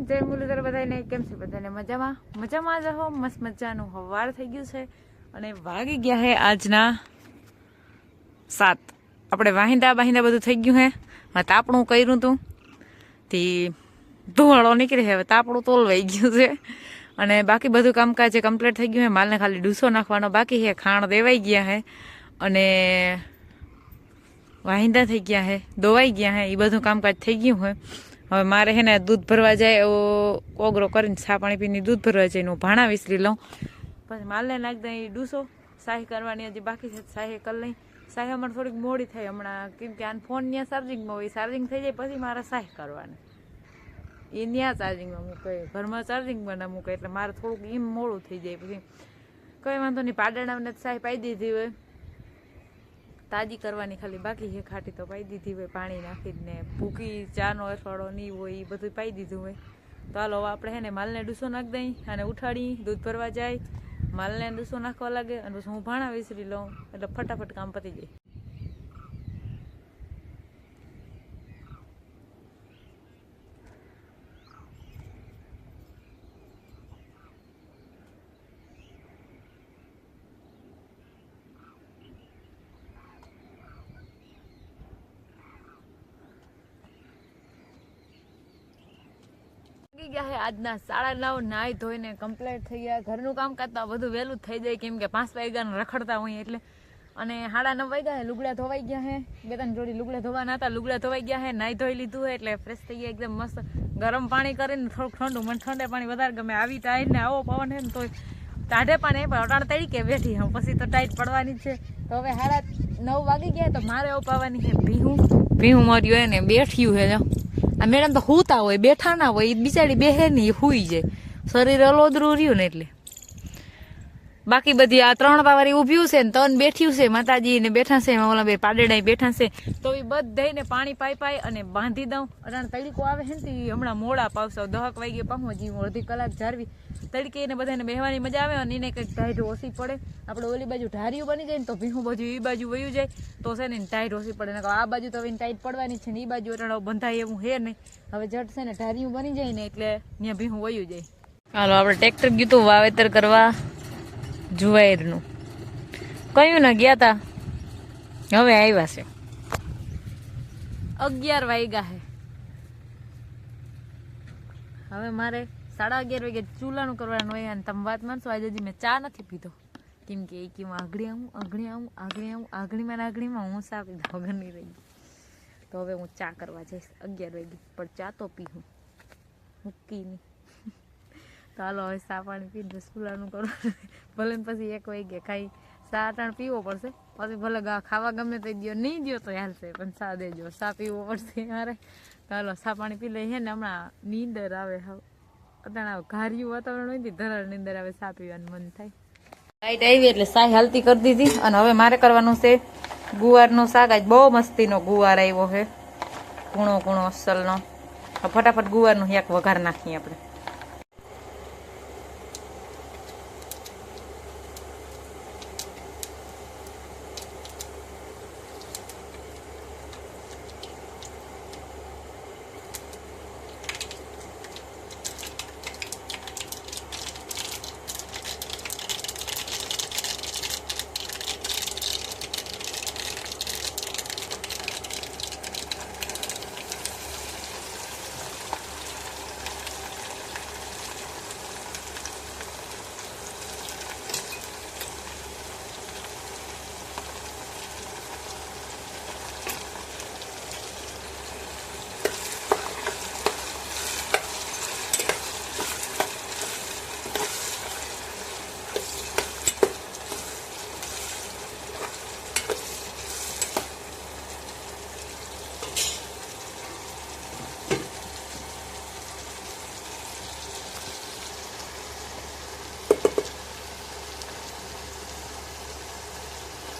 જય મુરલીધર બધાને કેમ છે બધાને મજામાં? મજામાં જ હો મસ્ત મજાનું હવાર થઈ ગયું છે અને વાગી ગયા હે આજના સાત. આપણે વાહિંદા બાહિંદા બધું થઈ ગયું હે. હવે તાપણું કર્યું તું. તે ધુવાળો નીકળે હવે તાપણું તોલવાઈ ગયું છે. અને બાકી બધું કામકાજ કમ્પ્લીટ થઈ ગયું હે, માલને ખાલી ડૂસો નાખવાનો બાકી હે ખાણ દેવાઈ ગયા હે. અને વાહિંદા થઈ ગયા હે દોવાઈ ગયા હે. એ બધું કામકાજ થઈ ગયું હોય હવે મારે હે ને દૂધ ભરવા જાય એવો કોગરો કરીને છા પાણી પીને દૂધ ભરવા જાય હું ભાણા વિસરી લઉં. પછી માલને નાખી દઈ ડૂસો. શાહી કરવાની હજી બાકી છે, શાહી કરી લઈ. શાહી હમણાં થોડીક મોડી થાય હમણાં કેમ કે આને ફોન ત્યાં ચાર્જિંગમાં હોય ચાર્જિંગ થઈ જાય પછી મારે શાહી કરવાની. એ ત્યાં ચાર્જિંગમાં મૂકે, ઘરમાં ચાર્જિંગમાં ના મૂકે, એટલે મારે થોડુંક એમ મોડું થઈ જાય. પછી કંઈ વાંધો નહીં, પાડણાને શાહી પાઈ દીધી હોય. તાજી કરવાની ખાલી બાકી છે ખાટી તો પાઈ દીધી હોય પાણી નાખીને ભૂકી, ચાનો અઠવાડો નહીં હોય એ બધું પાઈ દીધું હોય. તો હાલો આપણે હે ને માલને ડૂસો નાખી દઈ અને ઉઠાડી, દૂધ ભરવા જાય. માલને ડૂસો નાખવા લાગે અને પછી હું ભાણા વિસરી લઉં. એટલે ફટાફટ કામ પતી જાય. વાગી ગયા છે આજના સાડા નવ, નાહી ધોઈને કમ્પ્લીટ થઈ ગયા. ઘરનું કામ કરતા બધું વહેલું થઈ જાય કેમ કે પાંચ વાગ્યાને રખડતા હોય એટલે. અને સાડા નવ વાગ્યા છે લુગડા ધોવાઈ ગયા છે બે ત્રણ જોડી લુગડા ધોવાના હતા, લુગડા ધોવાઈ ગયા છે નાહી ધોઈ લીધું છે એટલે ફ્રેશ થઈ ગયા એકદમ મસ્ત. ગરમ પાણી કરીને થોડુંક ઠંડુ, મને ઠંડે પાણી વધારે ગમે. આવી ટાઈટ ને આવો પવન છે ને તોય ટાઢે એ પણ અટાણ તરીકે બેઠી હું. પછી તો ટાઈટ પડવાની છે. તો હવે સાડા નવ વાગી ગયા તો મારે ઉપાવાની છે ભીહું ભીહું મર્યું એને બેઠ્યું છે આ મેડમ તો હુતા હોય બેઠા ના હોય બિચારી બેહે નહીં હુઈ જાય. શરીર અલોદરું રહ્યું ને એટલે. બાકી બધી આ ત્રણ પાવારી ઊભ્યું છે ને તન બેઠ્યું છે માતાજી ને બેઠા છે ઓલા બે પાડેડા બેઠા છે. તો એ બધાને પાણી પાઈ પાઈ અને બાંધી દઉં. અટાણ તડકો આવે છે ને હમણાં મોડા પાવસો દહક વાગે પામો જી અડધી કલાક જાળવી તડકે એને બધાને બેહવાની મજા આવે અને એને કંઈક ટાઈટ ઓછી પડે. આપણે ઓલી બાજુ ઢારિયું બની જાય ને તો ભીહું બાજુ એ બાજુ વયું જાય. તો છે ને ટાઈટ ઓછી પડે. ને આ બાજુ તો હવે ટાઈટ પડવાની છે ને એ બાજુ અટાણ બંધાય એવું હે નહીં. હવે જટ છે ને ઢારિયું બની જાય ને એટલે ત્યાં ભીહું વયું જાય. હાલો, આપણે ટ્રેક્ટર ગયું હતું વાવેતર કરવા. જુવાઈરનું. કયું ને ગયા તા? હવે આવ્યા છે. અગિયાર વાગ્યા હે. હવે મારે સાડા અગિયાર વાગે ચૂલાનું કરવાનું હોય અને તમે વાત માનશો આજે હજી મેં ચા નથી પીધો. કેમ કે એક હું આગળી આવું આગળી આવું આગળી આવું, આગળીમાં આગળીમાં હું વગર નહીં રહી. તો હવે હું ચા કરવા જઈશ અગિયાર વાગે, પણ ચા તો પીવું મૂકી નહીં. તો હાલો હવે સા પાણી પીને સ્કૂલાનું કરવાનું. ભલે પછી એક વાગે ખાઈ, સા ત્રણ પીવો પડશે. પછી ભલે ખાવા ગમે તે દો નહીં દો તો હાલશે પણ સા દેજો. સા પીવો પડશે મારે. તો હાલો ચા પાણી પી લઈએ ને, હમણાં નીંદર આવે હવે. અત્યારે ઘાર્યું વાતાવરણ હોય ને ધરાર નીંદર આવે, સા પીવાનું મન થાય. લાઈટ આવી એટલે સાય હાલતી કરી દીધી. અને હવે મારે કરવાનું છે, ગુવારનું શાક. આજ બહુ મસ્તીનો ગુવાર આવ્યો છે. કૂણો કૂણો અસલનો ફટાફટ ગુવારનું એક વઘાર નાખીએ આપણે.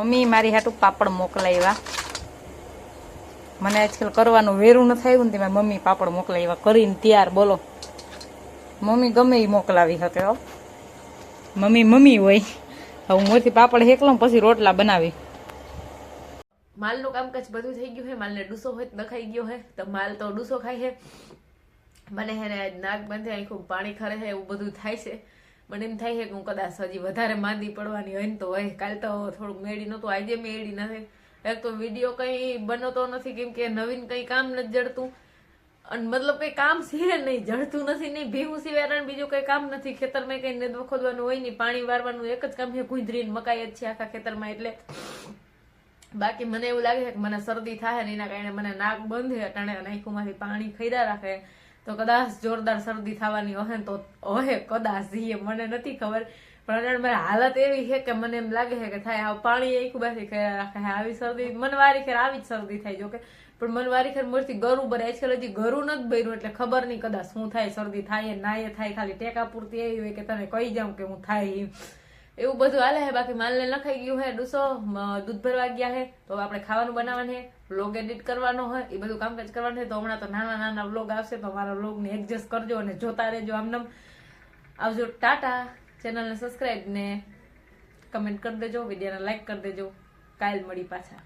મમ્મી, મારી હાટું પાપડ મોકલાવ્યા મને આજકાલ કરવાનું વેરું ન થયું ને તે મમ્મી પાપડ મોકલાવ્યા કરીને ત્યાર, બોલો. મમ્મી ગમે એ મોકલાવી શકે, હો. મમ્મી મમ્મી હોય. હવે મોથી પાપડ હેકલો પછી રોટલા બનાવી. માલનું કામકાજ બધું થઈ ગયું હે, માલને ડૂસો હોય ન ખાઈ ગયો હે, તો માલ તો ડૂસો ખાય હે. મને હે નાક બંધે આખું પાણી ખરે છે એવું બધું થાય છે. મને એમ થાય છે કે હું કદાચ હજી વધારે માંદી પડવાની હોય ને તો હોય. કાલ તો થોડુંક મેળી નહોતું, આજે મેળી નથી એક તો વીડિયો કંઈ બનતો નથી, કેમ કે નવીન કંઈ કામ નથી જડતું. અને મતલબ કઈ કામ છે નહીં, જડતું નથી નહીં, ભીહું સિવાય બીજું કઈ કામ નથી. ખેતરમાં કઈ નેદવા ખોદવાનું હોય નહીં, પાણી વારવાનું એક જ કામ છે ગુંદરી મકાઈ જ છે આખા ખેતરમાં. એટલે બાકી મને એવું લાગે છે કે મને શરદી થાય ને એના કારણે મને નાક બંધ છે, અટાણે નાખુમાંથી પાણી ખૈરા રાખે. તો કદાચ જોરદાર શરદી થવાની હોય તો હોય, કદાચ મને નથી ખબર પણ હાલત એવી છે કે મને એમ લાગે છે કે થાય, આ પાણી એક બાથી કર્યા રાખે. આવી શરદી મને વારી ખેર આવી જ શરદી થાય જોકે પણ મને વારી ખેર મોરથી ગરું ભરે આજકાલ હજી ગરું નથી ભર્યું એટલે ખબર નહીં કદાચ શું થાય, શરદી થાય નાય થાય, ખાલી ટેકા પૂરતી એવી હોય કે તને કહી જાઉં કે હું થાય એમ. એવું બધું હાલે છે બાકી માલને લખાઈ ગયું હે, ડૂસો દૂધ ભરવા ગયા હે, તો આપણે ખાવાનું બનાવવાનું છે વ્લોગ એડિટ કરવાનો હોય એ બધું કામકાજ કરવાનું છે તો હમણાં તો નાના નાના વ્લોગ આવશે, તો મારા વ્લોગને એડજસ્ટ કરજો અને જોતા રહેજો આમનામ. આવજો, ટાટા. ચેનલને સબસ્ક્રાઈબ ને કમેન્ટ કરી દેજો વિડીયોને લાઈક કરી દેજો. કાલ મળી પાછા.